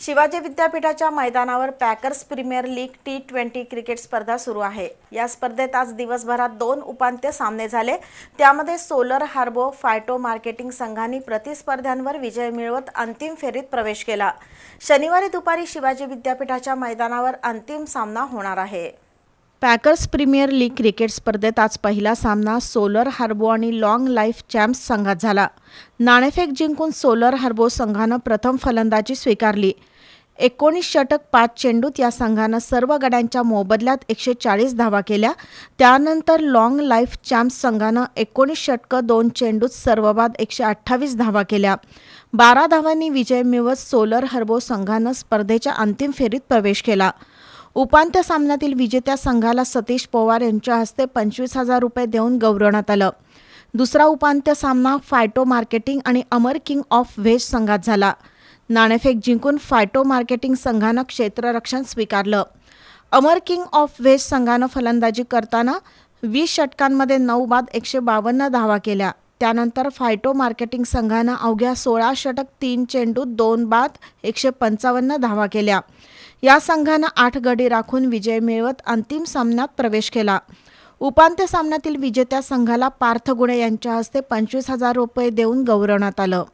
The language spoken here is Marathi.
शिवाजी विद्यापीठाच्या मैदानावर Packers premier league T twenty cricket स्पर्धा सुरू आहे. या स्पर्धेत आज दिवसभरात दोन उपांत्य सामने झाले. त्यामध्ये सोलर हार्बो फायटो मार्केटिंग संघांनी प्रतिस्पर्ध्यांवर विजय मिळवत अंतिम फेरीत प्रवेश केला. शनिवारी दुपारी शिवाजी विद्यापीठाच्या मैदानावर अंतिम सामना होणार आहे. पॅकर्स प्रीमियर लीग क्रिकेट स्पर्धेत आज पहिला सामना सोलर हार्बो आणि लाँग लाईफ चॅम्प्स संघात झाला. नाणेफेक जिंकून सोलर हार्बो संघानं प्रथम फलंदाजी स्वीकारली. एकोणीस षटक पाच चेंडूत या संघानं सर्व गड्यांच्या मोबदल्यात एकशे चाळीस धावा केल्या. त्यानंतर लाँग लाईफ चॅम्प्स संघानं एकोणीस षटकं दोन चेंडूत सर्वबाद एकशे अठ्ठावीस धावा केल्या. बारा धावांनी विजय मिळवत सोलर हर्बो संघानं स्पर्धेच्या अंतिम फेरीत प्रवेश केला. उपांत्य सामन्यातील विजेत्या संघाला सतीश पवार यांच्या हस्ते पंचवीस हजार रुपये देऊन गौरवण्यात आलं. दुसरा उपांत्य सामना फायटो मार्केटिंग आणि अमर किंग ऑफ व्हेज संघात झाला. नाणेफेक जिंकून फायटो मार्केटिंग संघानं क्षेत्ररक्षण स्वीकारलं. अमर किंग ऑफ व्हेज संघानं फलंदाजी करताना वीस षटकांमध्ये नऊ बाद एकशे बावन्न धावा केल्या. त्यानंतर फायटो मार्केटिंग संघानं अवघ्या सोळा षटक तीन चेंडूत दोन बाद एकशे पंचावन्न धावा केल्या. या संघानं आठ गडी राखून विजय मिळवत अंतिम सामन्यात प्रवेश केला. उपांत्य सामन्यातील विजेत्या संघाला पार्थ गुणे यांच्या हस्ते पंचवीस हजार रुपये देऊन गौरवण्यात आलं.